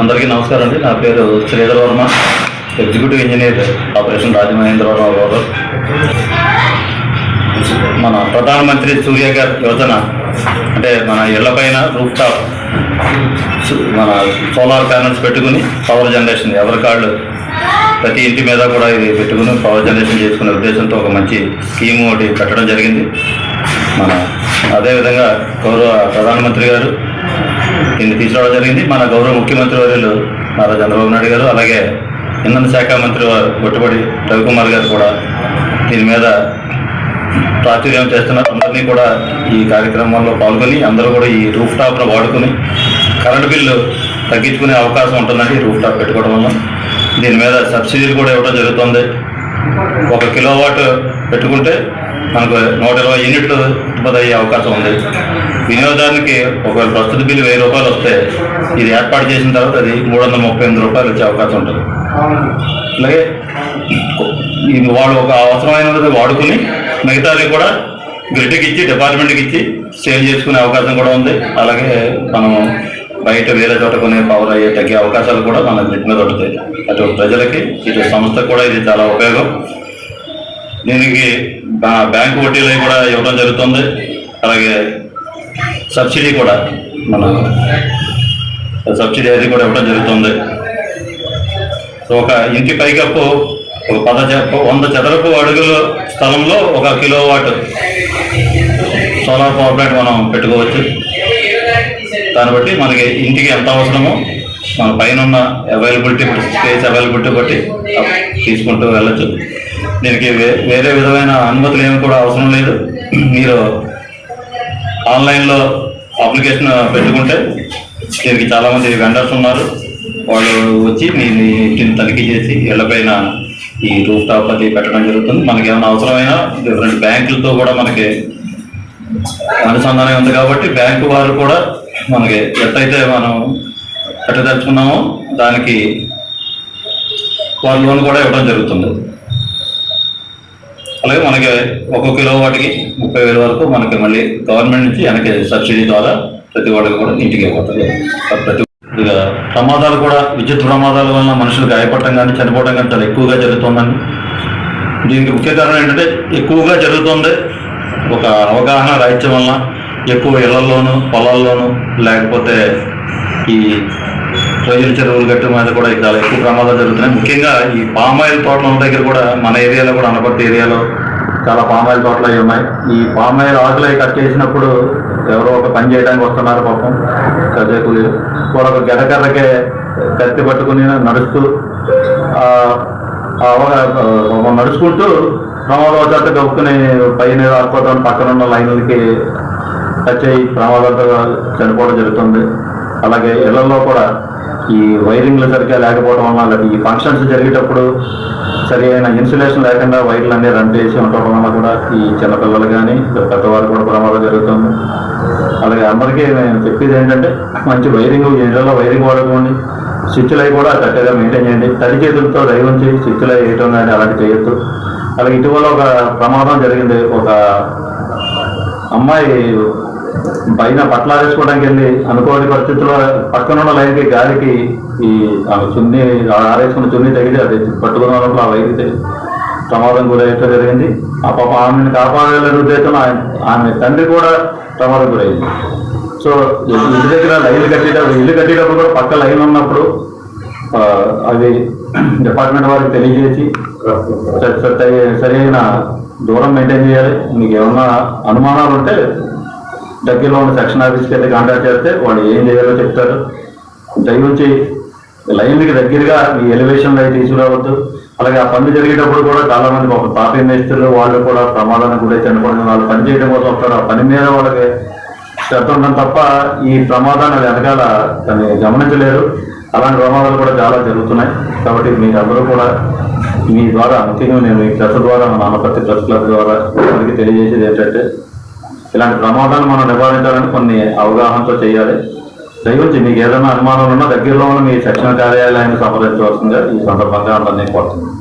అందరికీ నమస్కారం అండి. నా పేరు Sridhar Varma executive engineer operation Rajamahendravaram గారు. మన ప్రధానమంత్రి సూర్యగర్ యోజన అంటే మన ఇళ్ళపైన రూఫ్ టాప్ మన సోలార్ ప్యానల్స్ పెట్టుకుని పవర్ జనరేషన్ ఎవరి కాళ్ళు? ప్రతి ఇంటి మీద కూడా ఇది పెట్టుకుని పవర్ జనరేషన్ చేసుకునే ఉద్దేశంతో ఒక మంచి స్కీమ్ ఒకటి పెట్టడం జరిగింది. మన అదేవిధంగా గౌరవ ప్రధానమంత్రి గారు ఇన్ని తీసుకురావడం జరిగింది. మన గౌరవ ముఖ్యమంత్రి వర్యులు నారా చంద్రబాబు నాయుడు గారు అలాగే ఇంధన శాఖ మంత్రి వారు గొట్టుబడి రవికుమార్ గారు కూడా దీని మీద ప్రాచుర్యం చేస్తున్నారు అందరినీ కూడా ఈ కార్యక్రమంలో పాల్గొని అందరూ కూడా ఈ రూఫ్ టాప్ను వాడుకొని కరెంటు బిల్లు తగ్గించుకునే అవకాశం ఉంటుందండి రూఫ్ టాప్ పెట్టుకోవడం వల్ల. దీని మీద సబ్సిడీలు కూడా ఇవ్వడం జరుగుతుంది. ఒక కిలోవాట్ పెట్టుకుంటే మనకు నూట ఇరవై యూనిట్లు ఉత్పత్తి అయ్యే అవకాశం ఉంది. వినియోగదారునికి ఒకవేళ ప్రస్తుత బిల్లు వెయ్యి రూపాయలు వస్తే ఇది ఏర్పాటు చేసిన తర్వాత అది మూడు వందల ముప్పై ఎనిమిది రూపాయలు వచ్చే అవకాశం ఉంటుంది. అలాగే ఇది వాళ్ళు ఒక అవసరమైనది వాడుకుని మిగతాది కూడా గ్రిడ్కి ఇచ్చి డిపార్ట్మెంట్కి ఇచ్చి సేల్ చేసుకునే అవకాశం కూడా ఉంది. అలాగే మనం బయట వేరే చోట కొనే పవర్ అయ్యే తగ్గే అవకాశాలు కూడా మన గ్రిడ్ మీద ఉంటాయి అటు ప్రజలకి ఇటు సంస్థకు కూడా ఇది చాలా ఉపయోగం. దీనికి బ్యాంక్ బ్యాంకు వడ్డీలు కూడా ఇవ్వడం జరుగుతుంది. అలాగే సబ్సిడీ కూడా మన సబ్సిడీ అది కూడా ఇవ్వడం జరుగుతుంది. సో ఒక ఇంటి పైకప్పు ఒక పద చ- వంద చదరపు అడుగుల స్థలంలో ఒక కిలోవాట్ సోలార్ పవర్ ప్లాంట్ మనం పెట్టుకోవచ్చు. దాన్ని బట్టి మనకి ఇంటికి ఎంత అవసరమో మన పైన ఉన్న అవైలబిలిటీ స్పేస్ అవైలబిలిటీ బట్టి తీసుకుంటూ వెళ్ళచ్చు. దీనికి వే- వేరే విధమైన అనుమతులు ఏమి కూడా అవసరం లేదు. మీరు ఆన్లైన్లో అప్లికేషన్ పెట్టుకుంటే దీనికి చాలామంది వెండర్స్ ఉన్నారు. వాళ్ళు వచ్చి మీ ఇంటిని తనిఖీ చేసి ఇళ్ళపైన ఈ రూఫ్ టాప్ అది పెట్టడం జరుగుతుంది. మనకి ఏమైనా అవసరమైనా డిఫరెంట్ బ్యాంకులతో కూడా మనకి అనుసంధానం ఉంది కాబట్టి బ్యాంకు వారు కూడా మనకి ఎట్టయితే మనం కట్టదలుచుకున్నామో దానికి వారి లోన్ కూడా ఇవ్వడం జరుగుతుంది. అలాగే మనకి ఒక కిలో వాటికి ముప్పై వేల వరకు మనకి మళ్ళీ గవర్నమెంట్ నుంచి వెనక్కి సబ్సిడీ ద్వారా ప్రతి వాడికి కూడా ఇంటికి ఇవ్వబడుతుంది. ప్రతి ప్రమాదాలు కూడా విద్యుత్ ప్రమాదాల వలన మనుషులు గాయపడటం కానీ చనిపోవడం కానీ చాలా ఎక్కువగా జరుగుతుందని దీనికి ముఖ్య కారణం ఏంటంటే ఎక్కువగా జరుగుతుంది ఒక అవగాహన రాహిత్యం వలన ఎక్కువ ఇళ్ళలోను పొలాల్లోనూ లేకపోతే ఈ రొయ్యల చెరువులు గట్టు మీద కూడా చాలా ఎక్కువ ప్రమాదాలు జరుగుతున్నాయి. ముఖ్యంగా ఈ పామాయిల్ తోటల దగ్గర కూడా మన ఏరియాలో కూడా అనపర్తి ఏరియాలో చాలా పామాయిల్ తోటలు అవి ఉన్నాయి. ఈ పామాయిల్ ఆకులు అవి కట్ చేసినప్పుడు ఎవరో ఒక పని చేయడానికి వస్తున్నారు పాపం. కజే కూలీలు ఒక గెడకర్రకే కత్తి పట్టుకుని నడుస్తూ ఆ ఆ చేత ఆ పైన ఆడుకోవడం పక్కన ఉన్న లైన్లకి టచ్ అయ్యి ప్రమాదాలతో చనిపోవడం జరుగుతుంది. అలాగే ఇళ్ళలో కూడా ఈ వైరింగ్లు సరిగ్గా లేకపోవడం వల్ల లేదా ఈ ఫంక్షన్స్ జరిగేటప్పుడు సరి అయిన ఇన్సులేషన్ లేకుండా వైర్లు అన్నీ రన్ చేసి ఉండటం వల్ల కూడా ఈ చిన్నపిల్లలు కానీ పెద్దవారు కూడా ప్రమాదం జరుగుతుంది. అలాగే అందరికీ నేను చెప్పేది ఏంటంటే మంచి వైరింగ్ ఇళ్ళలో వైరింగ్ వాడుకోండి. స్విచ్లు అవి కూడా చక్కగా మెయింటైన్ చేయండి. తడి చేతులతో దయ ఉంచి స్విచ్లు అవి వేయటం కానీ అలాంటి చేయొద్దు. అలాగే ఇటీవల ఒక ప్రమాదం జరిగింది. ఒక అమ్మాయి పైన బట్టలు ఆరేసుకోవడానికి వెళ్ళి అనుకోని పరిస్థితుల్లో పక్కన ఉన్న లైన్కి గాలికి ఈ ఆమె చున్నీ ఆరేసుకున్న చున్నీ తగిలి అది పట్టుకున్న వాళ్ళలో ఆ వైద్యుతే ప్రమాదం గురయ్యటం జరిగింది. ఆ పాప ఆమెను కాపాడాలనే ఉద్దేశం ఆయన- ఆమె తండ్రి కూడా ప్రమాదం గురయ్యింది. సో ఇంటి దగ్గర లైన్లు కట్టేటప్పుడు ఇల్లు కట్టేటప్పుడు కూడా పక్క లైన్ ఉన్నప్పుడు అది డిపార్ట్మెంట్ వారికి తెలియజేసి సరి- సరైన దూరం మెయింటైన్ చేయాలి. మీకు ఏమన్నా అనుమానాలు ఉంటే దగ్గరలో ఉన్న సెక్షన్ ఆఫీస్కి అయితే కాంటాక్ట్ చేస్తే వాళ్ళు ఏం చేయాలో చెప్తారు. దయవుంచి లైన్కి దగ్గరగా ఈ ఎలివేషన్ అవి తీసుకురావద్దు. అలాగే ఆ పని జరిగేటప్పుడు కూడా చాలామంది ఒక తాపీ మేస్త్రులు వాళ్ళు కూడా ప్రమాదానికి కూడా చనిపోవడం వాళ్ళు పని చేయడం కోసం వస్తారు. ఆ పని మీద వాళ్ళకి శ్రద్ధ ఉండడం తప్ప ఈ ప్రమాదాన్ని వెనకాల దాన్ని గమనించలేరు. అలాంటి ప్రమాదాలు కూడా చాలా జరుగుతున్నాయి. కాబట్టి మీరందరూ కూడా మీ ద్వారా ముఖ్యంగా నేను ఈ ప్రెస్ ద్వారా మన ఆనపత్తి ప్రెస్ క్లబ్ ద్వారా అందరికీ తెలియజేసేది ఏంటంటే ఇలాంటి ప్రమాదాలు మనం నివారించాలని కొన్ని అవగాహనతో చేయాలి. దయవచ్చి మీకు ఏదైనా అనుమానాలు ఉన్నా దగ్గరలో ఉన్న మీ శిక్షణ కార్యాలయాన్ని సంప్రదించవలసిందిగా ఈ సందర్భంగా అందరినీ కోరుతున్నాను.